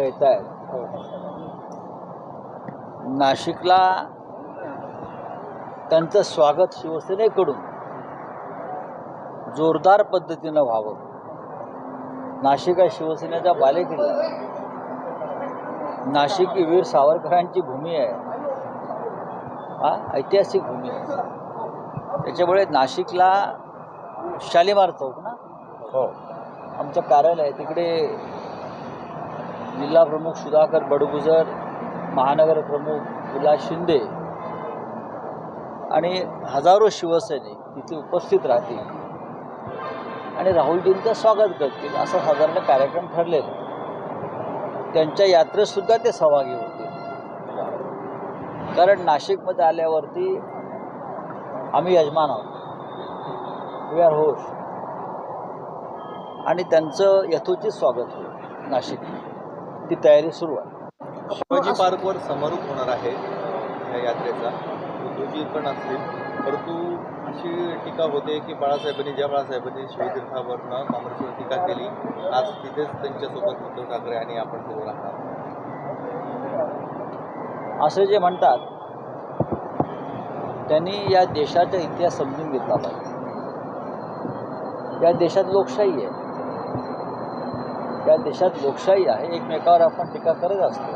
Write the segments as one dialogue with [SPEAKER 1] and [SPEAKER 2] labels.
[SPEAKER 1] येत आहेत नाशिकला त्यांचं स्वागत शिवसेनेकडून जोरदार पद्धतीनं व्हावं. नाशिक हा शिवसेनेचा बालेकिल्ला. नाशिक ही वीर सावरकरांची भूमी आहे. हा ऐतिहासिक भूमी आहे. त्याच्यामुळे नाशिकला शालिमार चौक ना?
[SPEAKER 2] हो.
[SPEAKER 1] आमचं कार्यालय तिकडे जिल्हा प्रमुख सुधाकर बडगुजर महानगर प्रमुख विलास शिंदे आणि हजारो शिवसैनिक तिथे उपस्थित राहतील. आणि राहुलजींचं स्वागत करतील असा साधारण कार्यक्रम ठरलेला त्यांच्या यात्रेतसुद्धा ते सहभागी होतील. कारण नाशिकमध्ये आल्यावरती आम्ही यजमान आहोत. वी आर होश आणि त्यांचं यथोचित स्वागत होईल नाशिकमध्ये. ती तयारी सुरू आहे.
[SPEAKER 2] शिवाजी पार्कवर समारोप होणार आहे या यात्रेचा. उद्धवजी पण असतील. परंतु अशी टीका होते की बाळासाहेबांनी ज्या बाळासाहेबांनी शिवतीर्थावरनं काँग्रेसवर टीका केली आज तिथेच त्यांच्यासोबत उद्धव ठाकरे आणि आपण सोबत आहात
[SPEAKER 1] असे जे म्हणतात त्यांनी या देशाचा इतिहास समजून घेतला पाहिजे. या देशात लोकशाही आहे. या देशात लोकशाही आहे एकमेकावर आपण टीका करत असतो.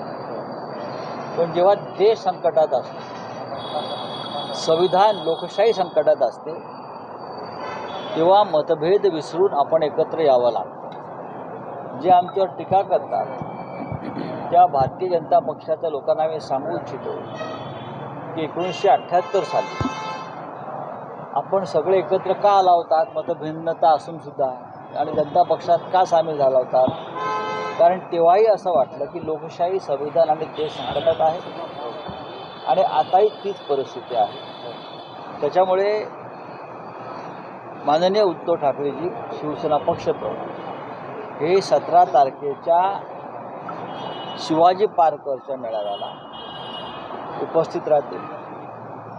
[SPEAKER 1] पण जेव्हा देश संकटात असतो संविधान लोकशाही संकटात असते तेव्हा मतभेद विसरून आपण एकत्र यावं लागतं. जे आमच्यावर टीका करतात त्या भारतीय जनता पक्षाच्या लोकांना मी सांगू इच्छितो की एकोणीसशे अठ्ठ्याहत्तर साली आपण सगळे एकत्र का आला होतात मतभिन्नता असून सुद्धा. आणि जनता पक्षात का सामील झाला होता? कारण तेव्हाही असं वाटलं की लोकशाही संविधान आणि देश संकटात आहे. आणि आताही तीच परिस्थिती आहे. त्याच्यामुळे माननीय उद्धव ठाकरेजी शिवसेना पक्षप्रमुख हे सतरा तारखेच्या शिवाजी पार्कवरच्या मेळाव्याला उपस्थित राहतील.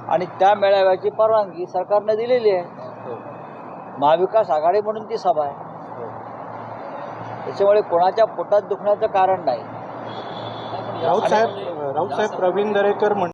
[SPEAKER 1] आणि त्या मेळाव्याची परवानगी सरकारने दिलेली आहे. हो. महाविकास आघाडी म्हणून ती सभा आहे. त्याच्यामुळे कोणाच्या पोटात दुखण्याचं कारण नाही.
[SPEAKER 3] राऊत साहेब राऊत साहेब प्रवीण दरेकर म्हण